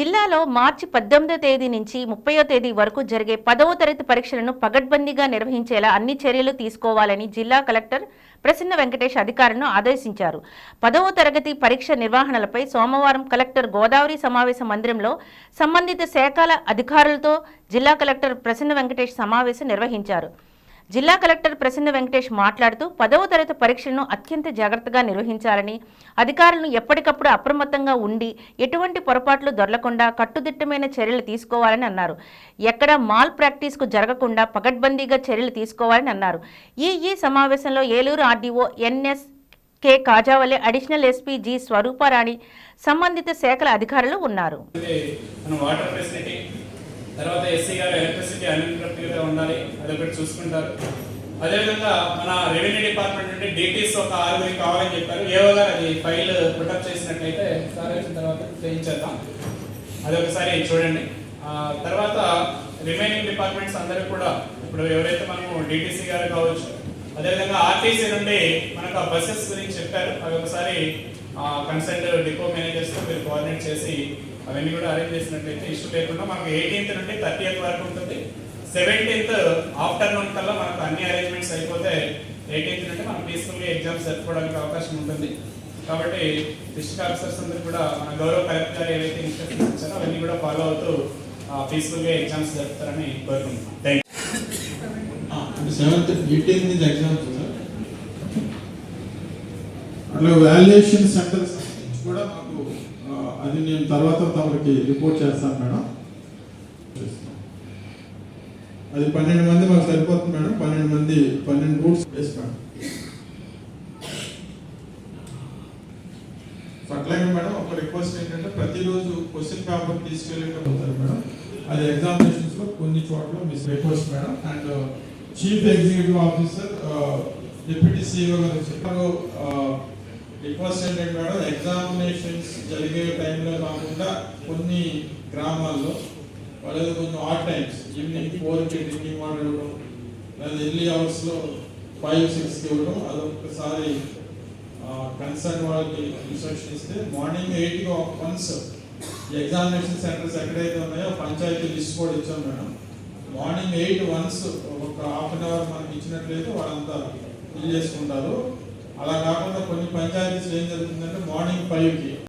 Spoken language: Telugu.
జిల్లాలో మార్చి పద్దెనిమిదో తేదీ నుంచి ముప్పయో తేదీ వరకు జరిగే పదవ తరగతి పరీక్షలను పగడ్బందీగా నిర్వహించేలా అన్ని చర్యలు తీసుకోవాలని జిల్లా కలెక్టర్ ప్రసన్న వెంకటేష్ అధికారులను ఆదేశించారు. పదవ తరగతి పరీక్ష నిర్వహణలపై సోమవారం కలెక్టర్ గోదావరి సమావేశ మందిరంలో సంబంధిత శాఖల అధికారులతో జిల్లా కలెక్టర్ ప్రసన్న వెంకటేష్ సమావేశం నిర్వహించారు. జిల్లా కలెక్టర్ ప్రసన్న వెంకటేష్ మాట్లాడుతూ పదవ తరగతి పరీక్షలను అత్యంత జాగ్రత్తగా నిర్వహించాలని అధికారులను ఎప్పటికప్పుడు అప్రమత్తంగా ఉండి ఎటువంటి పొరపాట్లు దొరలకుండా కట్టుదిట్టమైన చర్యలు తీసుకోవాలని అన్నారు. ఎక్కడ మాల్ ప్రాక్టీస్కు జరగకుండా పగడ్బందీగా చర్యలు తీసుకోవాలని అన్నారు. ఈ ఈ సమావేశంలో Eluru RDO NS K Khajavali additional SP G Swaruparani సంబంధిత శాఖల అధికారులు ఉన్నారు. తర్వాత ఎస్సీ గారు ఎలక్ట్రిసిటీ అన్ఇంటరప్టివ్ ఉండాలి అది ఒకటి చూసుకుంటారు. అదేవిధంగా మన రెవెన్యూ డిపార్ట్మెంట్ నుండి డీటీస్ ఒక ఆరుగురికి కావాలని చెప్పారు. ఏవో గారు అది ఫైల్ పుటప్ చేసినట్లయితే సార్ వచ్చిన తర్వాత చేయించేద్దాం. అదొకసారి చూడండి. తర్వాత రిమైనింగ్ డిపార్ట్మెంట్స్ అందరూ కూడా ఇప్పుడు ఎవరైతే మనము డిటిసి గారు కావచ్చు అదేవిధంగా ఆర్టీసీ నుండి మనకు ఆ బస్సెస్ గురించి చెప్పారు. అవి ఒకసారి కన్సల్ట్ డిపో మేనేజర్స్తో మీరు కోఆర్డినేట్ చేసి అవన్నీ కూడా అరేంజ్ చేసినట్లయితే ఇష్యూ లేకుండా మనకు ఎయిటీన్త్ నుండి థర్టీఎత్ వరకు ఉంటుంది. సెవెంటీన్త్ ఆఫ్టర్నూన్ కల్లా మనకు అన్ని అరేంజ్మెంట్స్ అయిపోతే ఎయిటీన్త్ నుండి మనం పీస్ఫుల్గా ఎగ్జామ్స్ జరుపుకోవడానికి అవకాశం ఉంటుంది. కాబట్టి డిస్ట్రిక్ట్ ఆఫీసర్స్ అందరూ కూడా మన గౌరవ కలెక్టర్ గారు ఏవైతే ఇన్స్ట్రక్షన్స్ ఇచ్చారో అవన్నీ కూడా ఫాలో అవుతూ పీస్ఫుల్గా ఎగ్జామ్స్ జరుపుతారని కోరుకుంటున్నాం. థ్యాంక్ సెవెంత్ ఎయిటీన్త్ ఎగ్జామ్స్ అట్లా వాల్యుయేషన్ సెంటర్స్ నేను తర్వాత తమకి రిపోర్ట్ చేస్తాను మేడం. అది పన్నెండు మంది మాకు సరిపోతుంది మేడం. పన్నెండు మంది పన్నెండు రూట్స్ వేసి మేడం. అట్లాగే మేడం ఒక రిక్వెస్ట్ ఏంటంటే ప్రతిరోజు క్వశ్చన్ పేపర్ తీసుకెళ్ళేటప్పుడు మేడం. అది ఎగ్జామినేషన్స్లో కొన్ని చోట్ల miss request madam. And chief executive officer deputy CEO గారు చెప్పారు uh, రిక్వెస్ట్ ఏంటంటే మేడం ఎగ్జామినేషన్స్ జరిగే టైంలో కాకుండా కొన్ని గ్రామాల్లో వాళ్ళది కొన్ని ఆడ్ టైమ్స్ ఈవినింగ్ ఫోర్కి డ్రింకింగ్ వాటర్ ఇవ్వడం లేదా ఎర్లీ అవర్స్లో ఫైవ్ సిక్స్కి ఇవ్వడం అదొకసారి కన్సర్న్ వాళ్ళకి ఇన్స్ట్రక్షన్ ఇస్తే morning eight once examination centres ఎక్కడైతే ఉన్నాయో పంచాయతీ లిస్ట్ కూడా ఇచ్చాం మేడం. మార్నింగ్ ఎయిట్ వన్స్ ఒక హాఫ్ అన్ అవర్ మనకి ఇచ్చినట్లయితే వాళ్ళంతా ఫిల్ చేసుకుంటారు. అలా కాకుండా కొన్ని పంచాయతీస్ ఏం జరుగుతుందంటే మార్నింగ్ ఫైవ్కి